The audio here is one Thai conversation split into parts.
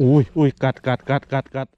อุ้ยอุ้ยกัดกัดกัดกัดกัด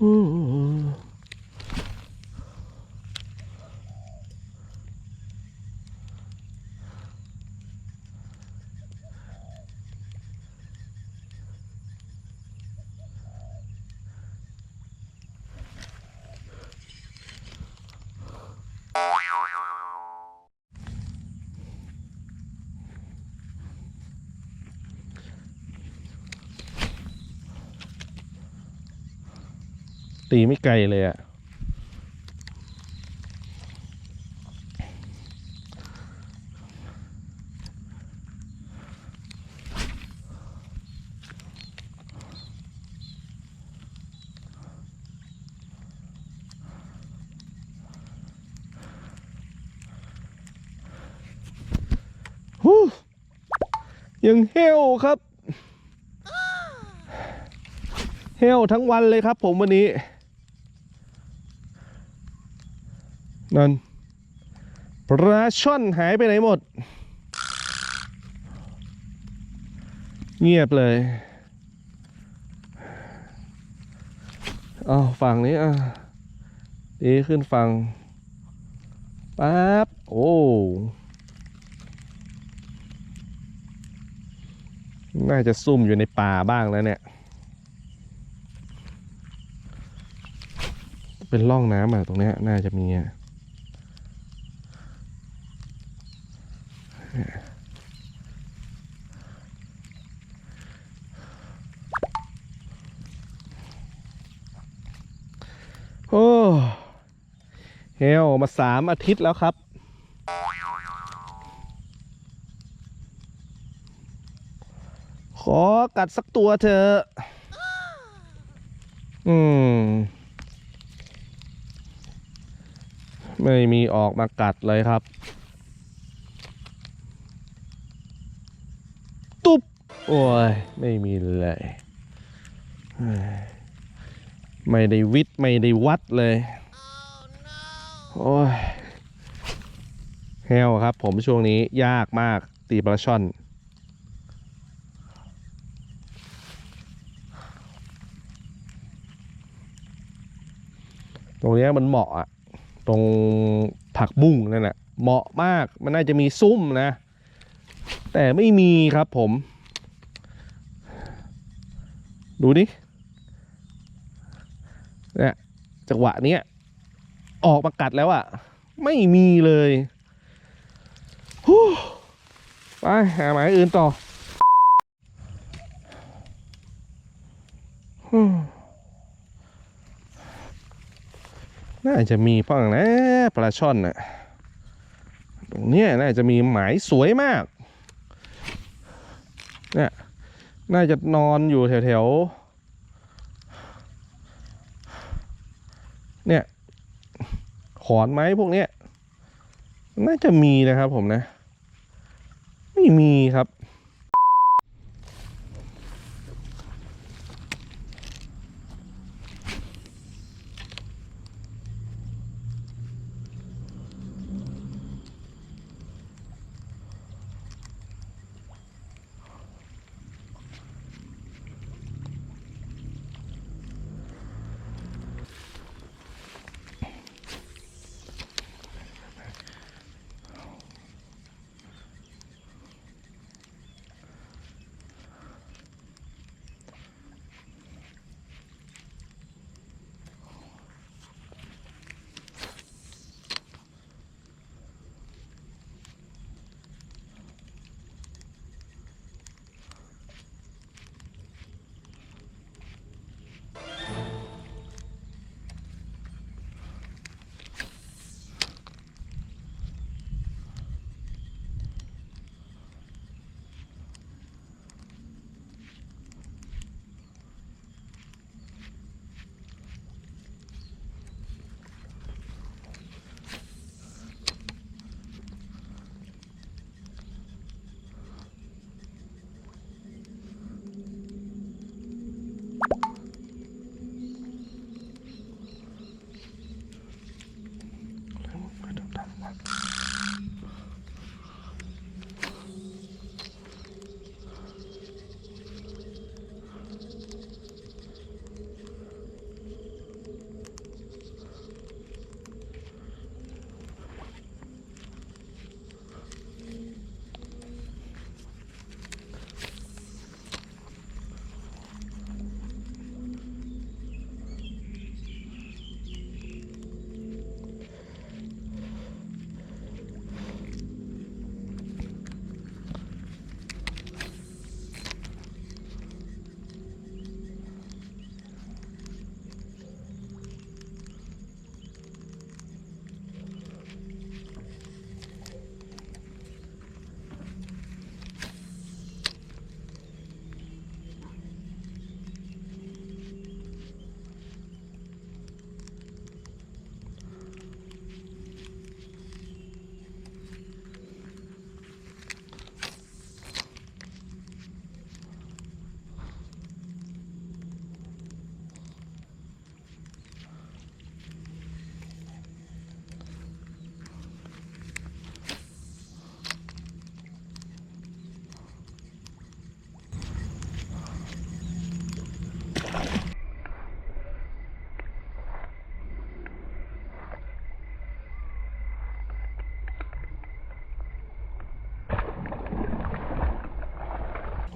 อืม ตีไม่ไกลเลยอะฮู้ยังเฮลครับเฮลทั้งวันเลยครับผมวันนี้ นั่นปลาช่อนหายไปไหนหมด เงียบเลยเอาฝั่งนี้อะดีขึ้นฝั่งปั๊บโอ้น่าจะซุ่มอยู่ในป่าบ้างแล้วเนี่ย เป็นร่องน้ำอะตรงเนี้ยน่าจะมีอะ โอ้ เฮลมาสามอาทิตย์แล้วครับ ขอกัดสักตัวเถอะอืม ไม่มีออกมากัดเลยครับ ตุ๊บ โอ้ย ไม่มีเลยเฮ้ย ไม่ได้วิทย์ไม่ได้วัดเลย โอ้ยแฮวครับ ผมช่วงนี้ยากมากตีปลาช่อนตรงเนี้ยมันเหมาะอะตรงผักบุ้งนั่นแหละเหมาะมากมันน่าจะมีซุ้มนะ แต่ไม่มีครับผม ดูดิ เนี่ย จังหวะเนี้ยออกมากัดแล้วอะไม่มีเลยไปหาหมายอื่นต่อน่าจะมีบ้างนะปลาช่อนน่ะตรงเนี้ยน่าจะมีหมายสวยมากเนี่ยน่าจะนอนอยู่แถวๆ เนี่ยขอนไม้พวกเนี้ยน่าจะมีนะครับผมนะ ไม่มีครับ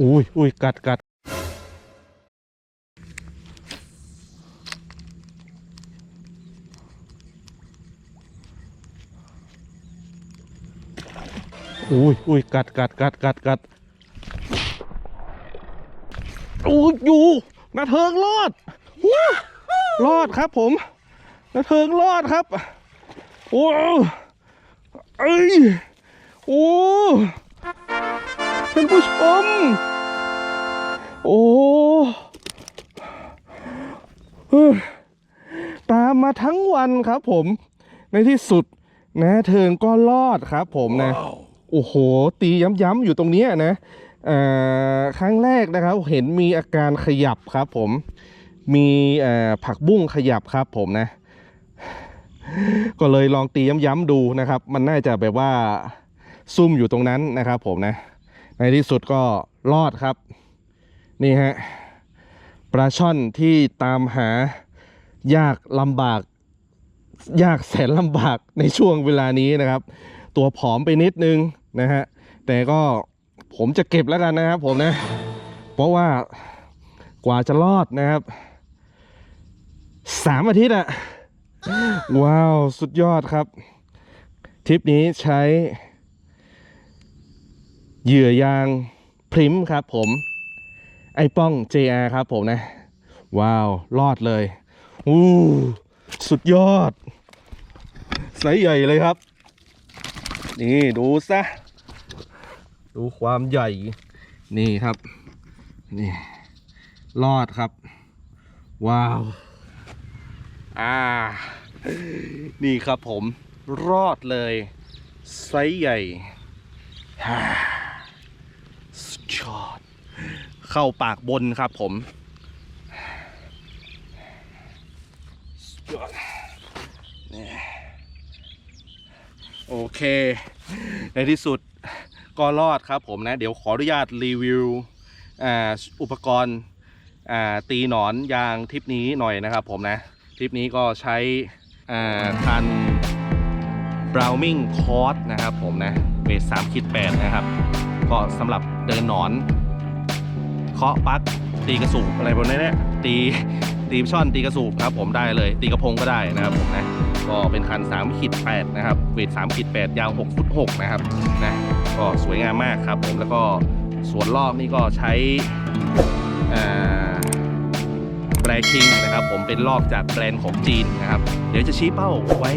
อุ้ยอุ้ยกัดกัดอุ้ยอุ้ยกัดกัดกัดกัดกัดอู้อยู่นาเทิงรอดวู้รอดครับผมนาเทิงรอดครับ โอ้เอ้ยโอ้ ท่านผู้ชม โอ้เฮ้ยตามมาทั้งวันครับผม ในที่สุดนะเทิงก็รอดครับผมนะ โอ้โห ตีย้ำๆอยู่ตรงเนี้ยนะเอ่อครั้งแรกนะครับเห็นมีอาการขยับครับผม มีเอ่อผักบุ้งขยับครับผมนะ ก็เลยลองตีย้ำๆดูนะครับ มันน่าจะแบบว่าซุ่มอยู่ตรงนั้นนะครับผมนะ ในที่สุดก็รอดครับ นี่ฮะปลาช่อนที่ตามหายากลำบาก ยากแสนลำบากในช่วงเวลานี้นะครับ ตัวผอมไปนิดนึงนะฮะแต่ก็ผมจะเก็บแล้วกันนะครับผมนะ เพราะว่ากว่าจะรอดนะครับสามอาทิตย์อะว้าว สุดยอดครับ ทริปนี้ใช้ เหยื่อยางพริมครับผม ไอป้อง JR ครับผมนะ ว้าว รอดเลยอู้สุดยอดไซส์ใหญ่เลยครับ นี่ดูซะ ดูความใหญ่ นี่ครับ นี่ รอดครับ ว้าว อ่า นี่ครับผม รอดเลย ไซส์ใหญ่ ฮ่าสุดยอดเข้าปากบนครับผมโอเค ในที่สุดก็รอดครับผมนะ เดี๋ยวขออนุญาตรีวิวอ,อุปกรณ์ตีหนอนยางทริปนี้หน่อยนะครับผมนะ ทริปนี้ก็ใช้อ่าคัน Browning c o r d นะครับผมนะเวท3คิด8นะครับ ก็สำหรับเดินหนอน เคาะปั๊กตีกระสูบอะไรพวกนี้เนี่ยตีตีช่อนตีกระสูบครับ ผมได้เลยตีกระพงก็ได้นะครับผมนะก็เป็นคัน3ขีด8นะครับเวท3ขีด8ยาว6ฟุต6นะครับนะก็สวยงามมากครับผมแล้วก็ส่วนรอบนี่ก็ใช้แบรคิงนะครับผมเป็นลอกจากแบรนด์ของจีนนะครับ เดี๋ยวจะชี้เป้าไว้